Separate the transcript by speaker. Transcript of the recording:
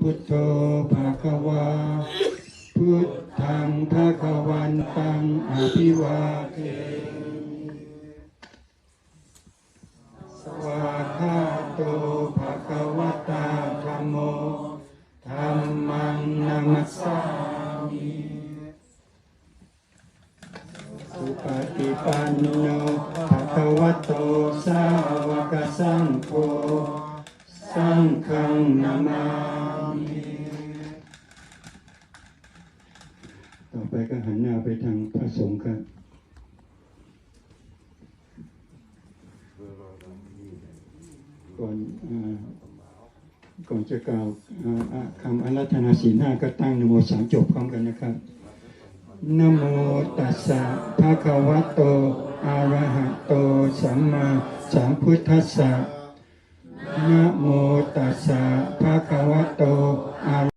Speaker 1: พุทโธภะคะวา พุทธังภะควันตังอภิวาเทสวาคาโตภะคะวตาธัมโมธัมมังนามัสสามิสุปฏิปันโนภะคะวะโตสาวกสังโฆ สังฆังนามามิต่อไปก็หันหน้าไปทางพระสงฆ์ครับก่อนอก่อนจะกล่าวอ่าอ่าคำอารัธนาศีลห้าก็ตั้งนโมสามจบพร้อมกันนะครับนโมตัสสะภะคะวะโตอะระหะโต สัมมาสัมพุทธัสสะนะโม ตัสสะภะคะวะโต